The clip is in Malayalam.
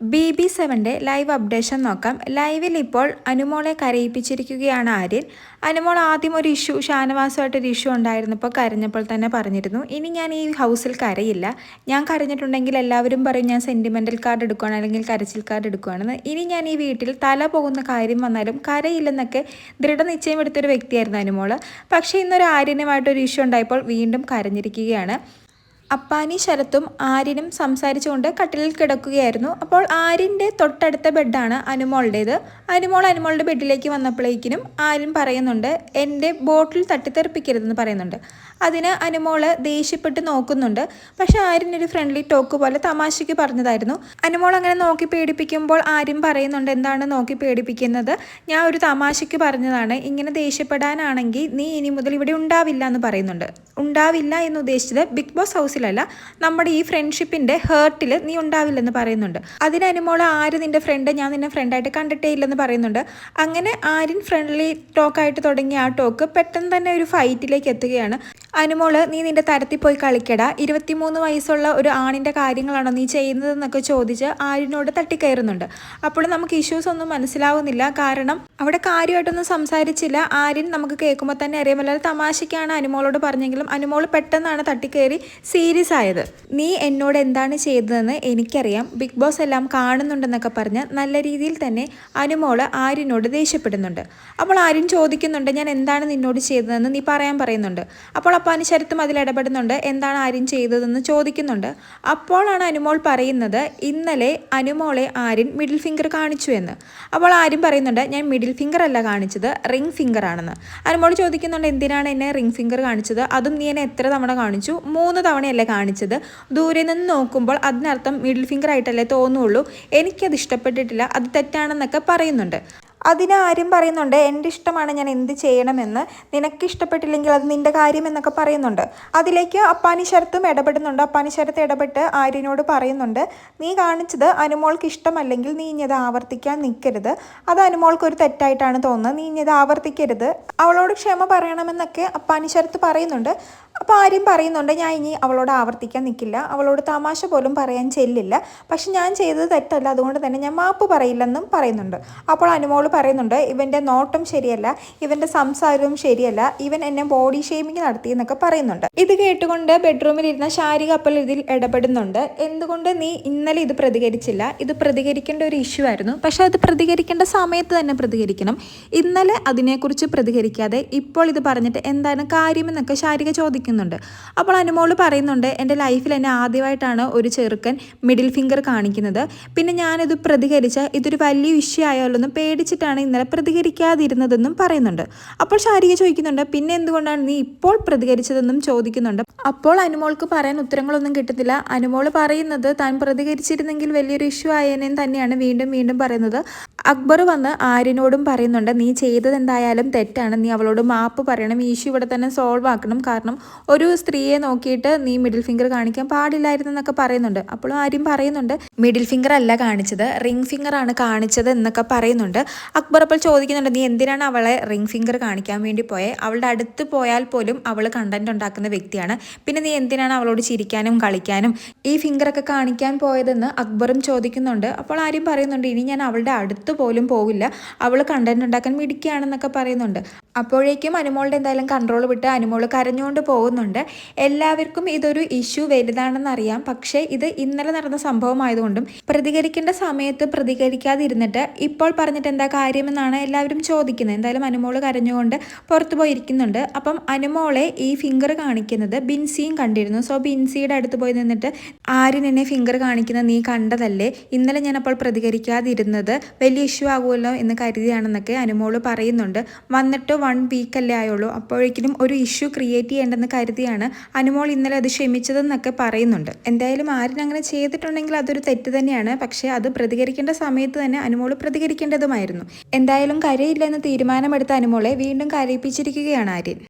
ബി ബി സെവന്റെ ലൈവ് അപ്ഡേഷൻ നോക്കാം. ലൈവിൽ ഇപ്പോൾ അനുമോളെ കരയിപ്പിച്ചിരിക്കുകയാണ് ആര്യൻ. അനുമോൾ ആദ്യം ഒരു ഇഷ്യൂ ഷാനവാസമായിട്ടൊരു ഇഷ്യൂ ഉണ്ടായിരുന്നപ്പോൾ കരഞ്ഞപ്പോൾ തന്നെ പറഞ്ഞിരുന്നു ഇനി ഞാൻ ഈ ഹൗസിൽ കരയില്ല. ഞാൻ കരഞ്ഞിട്ടുണ്ടെങ്കിൽ എല്ലാവരും പറയും ഞാൻ സെന്റിമെന്റൽ കാർഡ് എടുക്കുകയാണ് അല്ലെങ്കിൽ കരച്ചിൽ കാർഡ് എടുക്കുകയാണെന്ന് ഇനി ഞാൻ ഈ വീട്ടിൽ തല പോകുന്ന കാര്യം വന്നാലും കരയില്ലെന്നൊക്കെ ദൃഢനിശ്ചയം എടുത്തൊരു വ്യക്തിയായിരുന്നു അനുമോൾ പക്ഷേ ഇന്നൊരു ആര്യനുമായിട്ടൊരു ഇഷ്യൂ ഉണ്ടായപ്പോൾ വീണ്ടും കരഞ്ഞിരിക്കുകയാണ്. അപ്പാനി ശരത്തും ആര്യനും സംസാരിച്ചുകൊണ്ട് കട്ടിലിൽ കിടക്കുകയായിരുന്നു. അപ്പോൾ ആര്യന്റെ തൊട്ടടുത്ത ബെഡാണ് അനുമോളുടേത്. അനുമോൾ അനുമോളുടെ ബെഡിലേക്ക് വന്നപ്പോഴേക്കിനും ആര്യൻ പറയുന്നുണ്ട് എന്റെ ബോട്ടിൽ തട്ടിത്തെറിപ്പിക്കരുതെന്ന് പറയുന്നുണ്ട്. അതിന് അനുമോൾ ദേഷ്യപ്പെട്ട് നോക്കുന്നുണ്ട്. പക്ഷെ ആര്യൻ ഒരു ഫ്രണ്ട്ലി ടോക്ക് പോലെ തമാശയ്ക്ക് പറഞ്ഞതായിരുന്നു. അനുമോൾ അങ്ങനെ നോക്കി പേടിപ്പിക്കുമ്പോൾ ആര്യൻ പറയുന്നുണ്ട് എന്താണ് നോക്കി പേടിപ്പിക്കുന്നത്? ഞാൻ ഒരു തമാശയ്ക്ക് പറഞ്ഞതാണ്. ഇങ്ങനെ ദേഷ്യപ്പെടാനാണെങ്കിൽ നീ ഇനി മുതൽ ഇവിടെ ഉണ്ടാവില്ല എന്ന് പറയുന്നുണ്ട്. ഉണ്ടാവില്ല എന്ന് ഉദ്ദേശിച്ചത് ബിഗ് ബോസ് ഹൗസിലല്ല നമ്മുടെ ഈ ഫ്രണ്ട്ഷിപ്പിന്റെ ഹേർട്ടിൽ നീ ഉണ്ടാവില്ലെന്ന് പറയുന്നുണ്ട്. അതിന് ആര് നിന്റെ ഫ്രണ്ട് ഞാൻ നിന്നെ ഫ്രണ്ടായിട്ട് കണ്ടിട്ടേ ഇല്ലെന്ന് പറയുന്നുണ്ട്. അങ്ങനെ ആര്യൻ ഫ്രണ്ട്ലി ടോക്കായിട്ട് തുടങ്ങിയ ആ ടോക്ക് പെട്ടെന്ന് തന്നെ ഒരു ഫൈറ്റിലേക്ക് എത്തുകയാണ്. അനുമോൾ നീ നിന്റെ തരത്തിൽ പോയി കളിക്കട. ഇരുപത്തിമൂന്ന് വയസ്സുള്ള ഒരു ആണിന്റെ കാര്യങ്ങളാണോ നീ ചെയ്യുന്നതെന്നൊക്കെ ചോദിച്ച് ആര്യനോട് തട്ടിക്കയറുന്നുണ്ട്. അപ്പോൾ നമുക്ക് ഇഷ്യൂസ് ഒന്നും മനസ്സിലാവുന്നില്ല. കാരണം അവിടെ കാര്യമായിട്ടൊന്നും സംസാരിച്ചില്ല. ആര്യൻ നമുക്ക് കേൾക്കുമ്പോൾ തന്നെ അറിയാമല്ലോ തമാശയ്ക്കാണ് അനുമോളോട് പറഞ്ഞെങ്കിലും അനുമോൾ പെട്ടെന്നാണ് തട്ടിക്കയറി സീരിയസ് ആയത്. നീ എന്നോട് എന്താണ് ചെയ്തതെന്ന് എനിക്കറിയാം. ബിഗ് ബോസ് എല്ലാം കാണുന്നുണ്ടെന്നൊക്കെ പറഞ്ഞ് നല്ല രീതിയിൽ തന്നെ അനുമോൾ ആര്യനോട് ദേഷ്യപ്പെടുന്നുണ്ട്. അപ്പോൾ ആര്യൻ ചോദിക്കുന്നുണ്ട് ഞാൻ എന്താണ് നിന്നോട് ചെയ്തതെന്ന് നീ പറയാൻ പറയുന്നുണ്ട്. അപ്പോൾ അപ്പാനി ശരത്തും അതിൽ ഇടപെടുന്നുണ്ട്. എന്താണ് ആര്യൻ ചെയ്തതെന്ന് ചോദിക്കുന്നുണ്ട്. അപ്പോഴാണ് അനുമോൾ പറയുന്നത് ഇന്നലെ അനുമോളെ ആര്യൻ മിഡിൽ ഫിംഗർ കാണിച്ചു എന്ന്. അപ്പോൾ ആര്യൻ പറയുന്നുണ്ട് ഞാൻ മിഡിൽ ഫിംഗർ അല്ല കാണിച്ചത് റിംഗ് ഫിംഗർ ആണെന്ന്. അനുമോൾ ചോദിക്കുന്നുണ്ട് എന്തിനാണ് എന്നെ റിംഗ് ഫിംഗർ കാണിച്ചത്? അതും നീ എന്നെ എത്ര തവണ കാണിച്ചു? മൂന്ന് തവണയല്ലേ കാണിച്ചത്? ദൂരെ നിന്ന് നോക്കുമ്പോൾ അതിനർത്ഥം മിഡിൽ ഫിംഗർ ആയിട്ടല്ലേ തോന്നുള്ളൂ. എനിക്കത് ഇഷ്ടപ്പെട്ടിട്ടില്ല. അത് തെറ്റാണെന്നൊക്കെ പറയുന്നുണ്ട്. അതിന് ആരും പറയുന്നുണ്ട് എന്റെ ഇഷ്ടമാണ് ഞാൻ എന്ത് ചെയ്യണമെന്ന്. നിനക്ക് ഇഷ്ടപ്പെട്ടില്ലെങ്കിൽ അത് നിന്റെ കാര്യം എന്നൊക്കെ പറയുന്നുണ്ട്. അതിലേക്ക് അപ്പാനി ശരത്തും ഇടപെടുന്നുണ്ട്. അപ്പാനി ശരത്ത് ഇടപെട്ട് ആര്യനോട് പറയുന്നുണ്ട് നീ കാണിച്ചത് അനുമോൾക്ക് ഇഷ്ടമല്ലെങ്കിൽ നീ ഇനി അത് ആവർത്തിക്കാൻ നിൽക്കരുത്. അത് അനുമോൾക്ക് ഒരു തെറ്റായിട്ടാണ് തോന്നുന്നത്. നീ ഇനി അത് ആവർത്തിക്കരുത്. അവളോട് ക്ഷമ പറയണമെന്നൊക്കെ അപ്പാനി ശരത്ത് പറയുന്നുണ്ട്. അപ്പോൾ ആര്യം പറയുന്നുണ്ട് ഞാൻ ഇനി അവളോട് ആവർത്തിക്കാൻ നിൽക്കില്ല. അവളോട് തമാശ പോലും പറയാൻ ചെല്ലില്ല. പക്ഷെ ഞാൻ ചെയ്തത് തെറ്റല്ല. അതുകൊണ്ട് തന്നെ ഞാൻ മാപ്പ് പറയില്ലെന്നും പറയുന്നുണ്ട്. അപ്പോൾ അനുമോൾ പറയുന്നുണ്ട് ഇവന്റെ നോട്ടം ശരിയല്ല ഇവന്റെ സംസാരവും ശരിയല്ല ഇവൻ എന്നെ ബോഡി ഷേമിങ് നടത്തി എന്നൊക്കെ പറയുന്നുണ്ട്. ഇത് കേട്ടുകൊണ്ട് ബെഡ്റൂമിൽ ഇരുന്ന ശാരിക അപ്പോൾ ഇതിൽ ഇടപെടുന്നുണ്ട്. എന്തുകൊണ്ട് നീ ഇന്നലെ ഇത് പ്രതികരിച്ചില്ല? ഇത് പ്രതികരിക്കേണ്ട ഒരു ഇഷ്യൂ ആയിരുന്നു. പക്ഷെ അത് പ്രതികരിക്കേണ്ട സമയത്ത് തന്നെ പ്രതികരിക്കണം. ഇന്നലെ അതിനെക്കുറിച്ച് പ്രതികരിക്കാതെ ഇപ്പോൾ ഇത് പറഞ്ഞിട്ട് എന്താണ് കാര്യമെന്നൊക്കെ ശാരിക ചോദിക്കുന്നുണ്ട്. അപ്പോൾ അനുമോൾ പറയുന്നുണ്ട് എന്റെ ലൈഫിൽ എന്നെ ആദ്യമായിട്ടാണ് ഒരു ചെറുക്കൻ മിഡിൽ ഫിംഗർ കാണിക്കുന്നത്. പിന്നെ ഞാനിത് പ്രതികരിച്ച ഇതൊരു വലിയ ഇഷ്യൂ ആയാലൊന്നും എന്ന് പേടിച്ചിട്ടാണ് ഇന്നലെ പ്രതികരിക്കാതിരുന്നതെന്നും പറയുന്നുണ്ട്. അപ്പോൾ ശാരിക ചോദിക്കുന്നുണ്ട് പിന്നെ എന്തുകൊണ്ടാണ് നീ ഇപ്പോൾ പ്രതികരിച്ചതെന്നും ചോദിക്കുന്നുണ്ട്. അപ്പോൾ അനുമോൾക്ക് പറയാൻ ഉത്തരങ്ങളൊന്നും കിട്ടുന്നില്ല അനുമോൾ പറയുന്നത് താൻ പ്രതികരിച്ചിരുന്നെങ്കിൽ വലിയൊരു ഇഷ്യൂ ആയതിനും തന്നെയാണ് വീണ്ടും വീണ്ടും പറയുന്നത്. അക്ബർ വന്ന് ആര്യനോടും പറയുന്നുണ്ട് നീ ചെയ്തത് എന്തായാലും തെറ്റാണ്. നീ അവളോട് മാപ്പ് പറയണം. ഈ ഇഷ്യൂ ഇവിടെ തന്നെ സോൾവ് ആക്കണം. കാരണം ഒരു സ്ത്രീയെ നോക്കിയിട്ട് നീ മിഡിൽ ഫിംഗർ കാണിക്കാൻ പാടില്ലായിരുന്നു എന്നൊക്കെ പറയുന്നുണ്ട്. അപ്പോഴും ആര്യം പറയുന്നുണ്ട് മിഡിൽ ഫിംഗർ അല്ല കാണിച്ചത്. റിംഗ് ഫിംഗർ ആണ് കാണിച്ചത് എന്നൊക്കെ പറയുന്നുണ്ട്. അക്ബർ അപ്പോൾ ചോദിക്കുന്നുണ്ട് നീ എന്തിനാണ് അവളെ റിംഗ് ഫിംഗർ കാണിക്കാൻ വേണ്ടി പോയത് അവളുടെ അടുത്ത് പോയാൽ പോലും അവൾ കണ്ടന്റ് ഉണ്ടാക്കുന്ന വ്യക്തിയാണ്. പിന്നെ നീ എന്തിനാണ് അവളോട് ചിരിക്കാനും കളിക്കാനും ഈ ഫിംഗറൊക്കെ കാണിക്കാൻ പോയതെന്ന് അക്ബറും ചോദിക്കുന്നുണ്ട്. അപ്പോൾ ആരും പറയുന്നുണ്ട് ഇനി ഞാൻ അവളുടെ അടുത്ത് പോലും പോവില്ല. അവൾ കണ്ടന്റ് ഉണ്ടാക്കാൻ മിടിക്കുകയാണെന്നൊക്കെ പറയുന്നുണ്ട്. അപ്പോഴേക്കും അനുമോളുടെ എന്തായാലും കൺട്രോൾ വിട്ട് അനുമോൾ കരഞ്ഞുകൊണ്ട് പോകുന്നുണ്ട്. എല്ലാവർക്കും ഇതൊരു ഇഷ്യൂ വലുതാണെന്ന് അറിയാം പക്ഷേ ഇത് ഇന്നലെ നടന്ന സംഭവമായതുകൊണ്ടും പ്രതികരിക്കേണ്ട സമയത്ത് പ്രതികരിക്കാതിരുന്നിട്ട് ഇപ്പോൾ പറഞ്ഞിട്ട് എന്താ കാര്യമെന്നാണ് എല്ലാവരും ചോദിക്കുന്നത്. എന്തായാലും അനുമോൾ കരഞ്ഞുകൊണ്ട് പുറത്തു പോയിരിക്കുന്നുണ്ട് അപ്പം അനുമോളെ ഈ ഫിംഗർ കാണിക്കുന്നത് ബിൻസിയും കണ്ടിരുന്നു. സോ ബിൻസിയുടെ അടുത്ത് പോയി നിന്നിട്ട് ആരും എന്നെ ഫിംഗർ കാണിക്കുന്നത് നീ കണ്ടതല്ലേ? ഇന്നലെ ഞാൻ അപ്പോൾ പ്രതികരിക്കാതിരുന്നത് വലിയ ഇഷ്യൂ ആകുമല്ലോ എന്ന് കരുതിയാണെന്നൊക്കെ അനുമോൾ പറയുന്നുണ്ട്. വന്നിട്ട് വൺ വീക്ക് വീക്കല്ലേ ആയുള്ളൂ. അപ്പോഴേക്കിനും ഒരു ഇഷ്യൂ ക്രിയേറ്റ് ചെയ്യേണ്ടെന്ന് കരുതിയാണ് അനുമോൾ ഇന്നലെ അത് ക്ഷമിച്ചതെന്നൊക്കെ പറയുന്നുണ്ട്. എന്തായാലും ആരും അങ്ങനെ ചെയ്തിട്ടുണ്ടെങ്കിൽ അതൊരു തെറ്റ് തന്നെയാണ്. പക്ഷേ അത് പ്രതികരിക്കേണ്ട സമയത്ത് തന്നെ അനുമോൾ പ്രതികരിക്കേണ്ടതുമായിരുന്നു. എന്തായാലും കരയില്ലെന്ന് തീരുമാനമെടുത്ത അനുമോളെ വീണ്ടും കരയിപ്പിച്ചിരിക്കുകയാണ് ആര്യൻ.